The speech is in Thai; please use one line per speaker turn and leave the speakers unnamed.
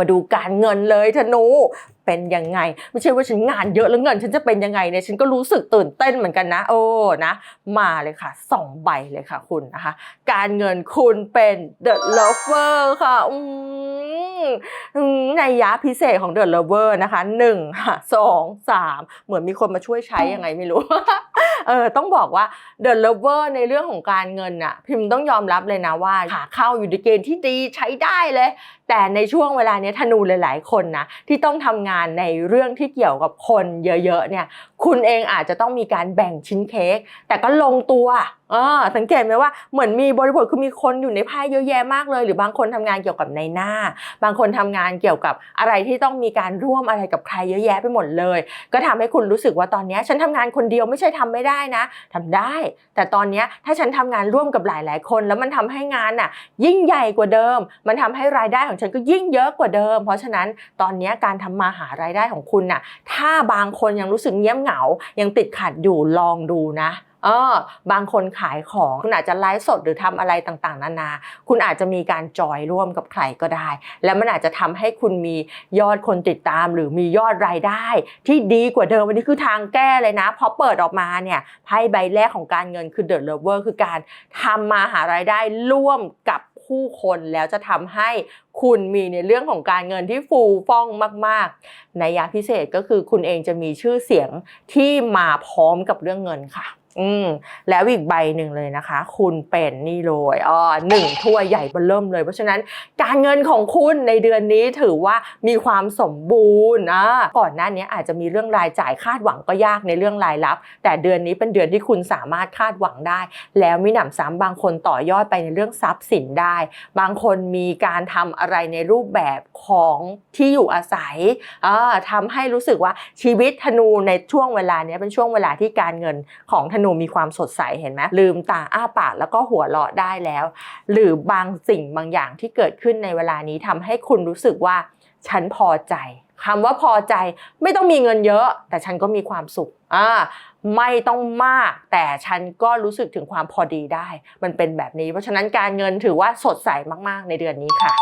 มาดูการเงินเลยธนูเป็นยังไง ไม่ใช่ว่าฉันงานเยอะแล้วเงิน ฉันจะเป็นยังไงเนี่ยฉันก็รู้สึกตื่นเต้นเหมือนกันนะโอ้นะ มาเลยค่ะสองใบเลยค่ะคุณนะคะ การเงินคุณเป็น The Lover ค่ะอืม ในยยะพิเศษของ The Lover นะคะหนึ่งค่ะสองสามเหมือนมีคนมาช่วยใช้ยังไงไม่รู้เออต้องบอกว่า The Lover ในเรื่องของการเงินน่ะพิมพ์ต้องยอมรับเลยนะว่าขาเข้าอยู่ในเกณฑ์ที่ดีใช้ได้เลย แต่ในช่วงเวลาเนี้ยธนูหลาย ๆ คนนะที่ต้องทำงานในเรื่องที่เกี่ยวกับคนเยอะๆเนี่ย คุณเองอาจจะต้องมีการแบ่งชิ้นเค้กแต่ก็ลงตัวเออสังเกตไหมว่าเหมือนมีบริบทคือมีคนอยู่ในไพ่เยอะแยะมากเลย หรือบางคนทำงานเกี่ยวกับในหน้า บางคนทำงานเกี่ยวกับอะไรที่ต้องมีการร่วมอะไรกับใครเยอะแยะไปหมดเลย ก็ทำให้คุณรู้สึกว่าตอนนี้ฉันทำงานคนเดียวไม่ใช่ทำไม่ได้นะทำได้ แต่ตอนนี้ถ้าฉันทำงานร่วมกับหลาย ๆ คน แล้วมันทำให้งานน่ะยิ่งใหญ่กว่าเดิม มันทำให้รายได้ของฉันก็ยิ่งเยอะกว่าเดิม เพราะฉะนั้นตอนนี้การทำมาหารายได้ของคุณน่ะถ้าบางคนยังรู้สึกเงียบเหงายังติดขัดอยู่ลองดูนะ เออบางคนขายของคุณอาจจะไลฟ์สดหรือทำอะไรต่างๆ นานา คุณอาจจะมีการจอยร่วมกับใครก็ได้ แล้วมันอาจจะทำให้คุณมียอดคนติดตาม หรือมียอดรายได้ ที่ดีกว่าเดิมวันนี้คือทางแก้เลยนะพอเปิดออกมาเนี่ยไพ่ใบแรกของการเงินคือ The Lover คือการทำมาหารายได้ร่วมกับผู้คนแล้วจะทำให้คุณมีในเรื่องของการเงินที่ฟูฟ่องมาก ๆ ในยะพิเศษก็คือคุณเองจะมีชื่อเสียงที่มาพร้อมกับเรื่องเงินค่ะ อืมแล้วอีกใบหนึ่งเลยนะคะ คุณเป็นนี่เลยอ๋อหนึ่งถ้วยใหญ่เบ้อเริ่มเลย เพราะฉะนั้นการเงินของคุณในเดือนนี้ถือว่ามีความสมบูรณ์อะก่อนหน้านี้อาจจะมีเรื่องรายจ่ายคาดหวังก็ยากในเรื่องรายรับ แต่เดือนนี้เป็นเดือนที่คุณสามารถคาดหวังได้ แล้วมีหนำซ้ำบางคนต่อยอดไปในเรื่องทรัพย์สินได้ บางคนมีการทำอะไรในรูปแบบของที่อยู่อาศัยอ่าทำให้รู้สึกว่าชีวิตธนูในช่วงเวลานี้เป็นช่วงเวลาที่การเงินของธนูนูมีความสดใสเห็นไหมลืมตาอ้าปากแล้วก็หัวเราะได้แล้ว หรือบางสิ่งบางอย่างที่เกิดขึ้นในเวลานี้ทำให้คุณรู้สึกว่าฉันพอใจคำว่าพอใจไม่ต้องมีเงินเยอะ แต่ฉันก็มีความสุขอ่าไม่ต้องมาก แต่ฉันก็รู้สึกถึงความพอดีได้ มันเป็นแบบนี้ เพราะฉะนั้นการเงินถือว่าสดใสมาก ๆ ในเดือนนี้ค่ะ